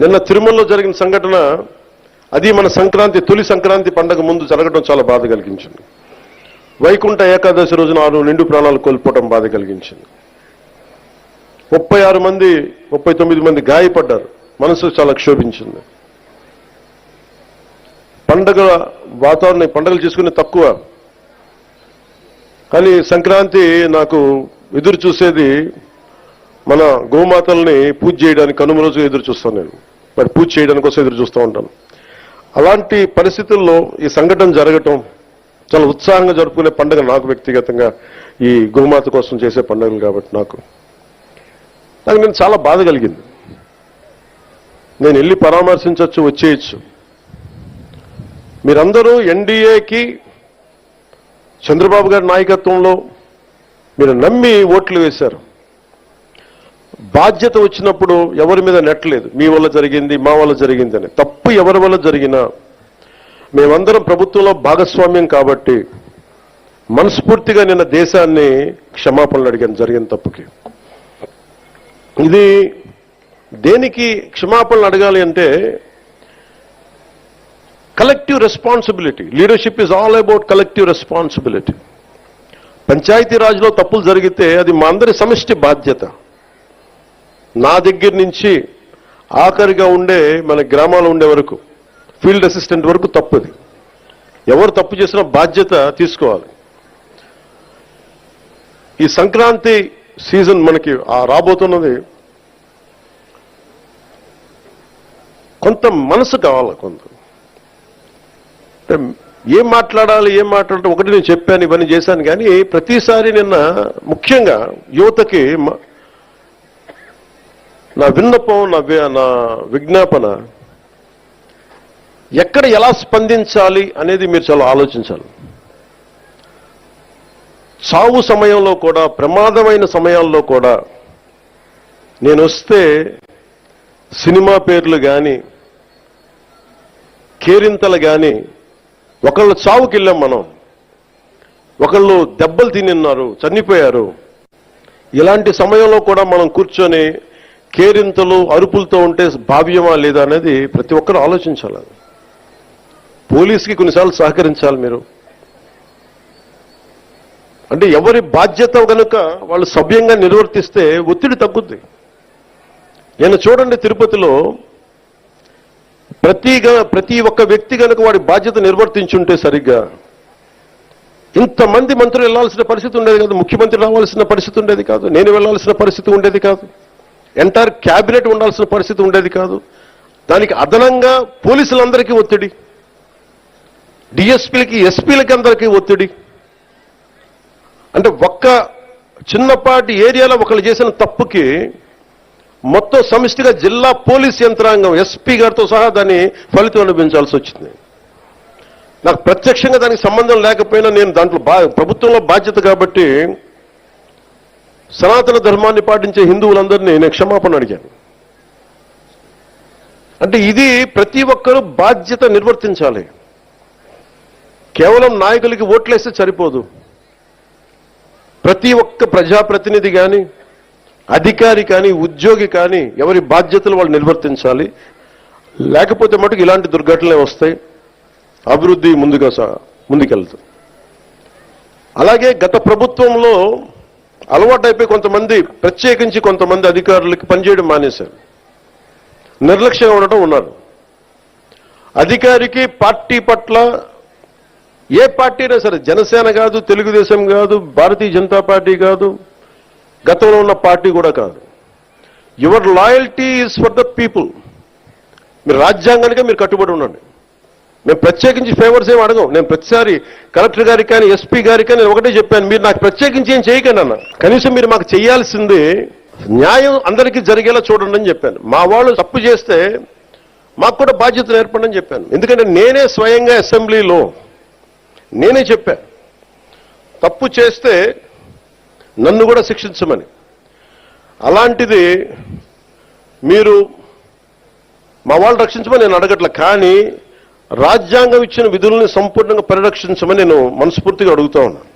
నిన్న తిరుమలలో జరిగిన సంఘటన అది మన సంక్రాంతి తొలి సంక్రాంతి పండగ ముందు జరగడం చాలా బాధ కలిగించింది. వైకుంఠ ఏకాదశి రోజున ఆరు నిండు ప్రాణాలు కోల్పోవడం బాధ కలిగించింది. ముప్పై ఆరు మంది ముప్పై తొమ్మిది మంది గాయపడ్డారు. మనసు చాలా క్షోభించింది. పండగ వాతావరణం పండగలు చేసుకునే తక్కువ. కానీ సంక్రాంతి నాకు ఎదురు చూసేది మన గోమాతల్ని పూజ చేయడానికి కనుమ రోజు ఎదురు చూస్తాను నేను. మరి పూజ చేయడానికి కోసం ఎదురు చూస్తూ ఉంటాను. అలాంటి పరిస్థితుల్లో ఈ సంఘటన జరగటం చాలా ఉత్సాహంగా జరుపుకునే పండుగ నాకు వ్యక్తిగతంగా ఈ గోమాత కోసం చేసే పండుగలు కాబట్టి నాకు. నాకు నేను చాలా బాధ కలిగింది. నేను వెళ్ళి పరామర్శించవచ్చు వచ్చేయచ్చు. మీరందరూ ఎన్డీఏకి చంద్రబాబు గారి నాయకత్వంలో మీరు నమ్మి ఓట్లు వేశారు. బాధ్యత వచ్చినప్పుడు ఎవరి మీద నెట్టలేదు మీ వల్ల జరిగింది మా వల్ల జరిగింది అని. తప్పు ఎవరి వల్ల జరిగినా మేమందరం ప్రభుత్వంలో భాగస్వామ్యం కాబట్టి మనస్ఫూర్తిగా నిన్న దేశాన్ని క్షమాపణలు అడిగాను జరిగిన తప్పుకి. ఇది దేనికి క్షమాపణలు అడగాలి అంటే collective responsibility leadership is all about collective responsibility పంచాయతీరాజ్లో తప్పులు జరిగితే అది మా అందరి సమిష్టి బాధ్యత. నా దగ్గర నుంచి ఆఖరిగా ఉండే మన గ్రామాలు ఉండే వరకు ఫీల్డ్ అసిస్టెంట్ వరకు తప్పుది. ఎవరు తప్పు చేసినా బాధ్యత తీసుకోవాలి. ఈ సంక్రాంతి సీజన్ మనకి రాబోతున్నది. కొంత మనసు కావాలి కొంత ఏం మాట్లాడాలి ఏం మాట్లాడటం ఒకటి నేను చెప్పాను ఇవన్నీ చేశాను కానీ ప్రతిసారి నిన్న ముఖ్యంగా యువతకి నా విన్నపం నా నా విజ్ఞాపన ఎక్కడ ఎలా స్పందించాలి అనేది మీరు చాలా ఆలోచించాలి. చావు సమయంలో కూడా ప్రమాదమైన సమయాల్లో కూడా నేను వస్తే సినిమా పేర్లు కానీ కేరింతలు కానీ ఒకళ్ళు చావుకి వెళ్ళాం మనం. ఒకళ్ళు దెబ్బలు తినిన్నారు చనిపోయారు. ఇలాంటి సమయంలో కూడా మనం కూర్చొని కేరింతలు అరుపులతో ఉంటే భావ్యమా లేదా అనేది ప్రతి ఒక్కరు ఆలోచించాలి పోలీస్కి కొన్నిసార్లు సహకరించాలి మీరు. అంటే ఎవరి బాధ్యత కనుక వాళ్ళు సభ్యంగా నిర్వర్తిస్తే ఒత్తిడి తగ్గుద్ది. నేను చూడండి తిరుపతిలో ప్రతి ప్రతి ఒక్క వ్యక్తి కనుక వాడి బాధ్యత నిర్వర్తించుంటే సరిగ్గా ఇంతమంది మంత్రులు వెళ్ళాల్సిన పరిస్థితి ఉండేది కాదు. ముఖ్యమంత్రి రావాల్సిన పరిస్థితి ఉండేది కాదు. నేను వెళ్ళాల్సిన పరిస్థితి ఉండేది కాదు. ఎంటైర్ క్యాబినెట్ ఉండాల్సిన పరిస్థితి ఉండేది కాదు. దానికి అదనంగా పోలీసులందరికీ ఒత్తిడి. డిఎస్పీలకి ఎస్పీలకి అందరికీ ఒత్తిడి. అంటే ఒక్క చిన్నపాటి ఏరియాలో ఒకళ్ళు చేసిన తప్పుకి మొత్తం సమిష్టిగా జిల్లా పోలీస్ యంత్రాంగం ఎస్పీ గారితో సహా దాన్ని ఫలితం అనుభవించాల్సి వచ్చింది. నాకు ప్రత్యక్షంగా దానికి సంబంధం లేకపోయినా నేను దాంట్లో బా ప్రభుత్వంలో బాధ్యత కాబట్టి సనాతన ధర్మాన్ని పాటించే హిందువులందరినీ నేను క్షమాపణ అడిగాను. అంటే ఇది ప్రతి ఒక్కరూ బాధ్యత నిర్వర్తించాలి. కేవలం నాయకులకి ఓట్లేస్తే సరిపోదు. ప్రతి ఒక్క ప్రజాప్రతినిధి కానీ అధికారి కానీ ఉద్యోగి కానీ ఎవరి బాధ్యతలు వాళ్ళు నిర్వర్తించాలి. లేకపోతే మటుకు ఇలాంటి దుర్ఘటనలే వస్తాయి. అభివృద్ధి ముందుగా ముందుకెళ్తుంది. అలాగే గత ప్రభుత్వంలో అలవాటైపోయి కొంతమంది ప్రత్యేకించి కొంతమంది అధికారులకి పనిచేయడం మానేశారు. నిర్లక్ష్యంగా ఉండటం ఉన్నారు. అధికారికి పార్టీ పట్ల ఏ పార్టీ అయినా సరే జనసేన కాదు తెలుగుదేశం కాదు భారతీయ జనతా పార్టీ కాదు గతంలో ఉన్న పార్టీ కూడా కాదు. Your loyalty is for the people మీరు రాజ్యాంగానికే మీరు కట్టుబడి ఉండండి. మేము ప్రత్యేకించి ఫేవర్స్ ఏం అడగం. నేను ప్రతిసారి కలెక్టర్ గారికి కానీ ఎస్పీ గారికి కానీ ఒకటే చెప్పాను మీరు నాకు ప్రత్యేకించి ఏం చేయకండి అన్న. కనీసం మీరు మాకు చేయాల్సింది న్యాయం అందరికీ జరిగేలా చూడండి అని చెప్పాను. మా వాళ్ళు తప్పు చేస్తే మాకు కూడా బాధ్యత నేర్పండి అని చెప్పాను. ఎందుకంటే నేనే స్వయంగా అసెంబ్లీలో నేనే చెప్పాను తప్పు చేస్తే నన్ను కూడా శిక్షించమని. అలాంటిది మీరు మా వాళ్ళు రక్షించమని నేను అడగట్ల. కానీ రాజ్యాంగం ఇచ్చిన విధుల్ని సంపూర్ణంగా పరిరక్షించమని నేను మనస్ఫూర్తిగా అడుగుతా ఉన్నాను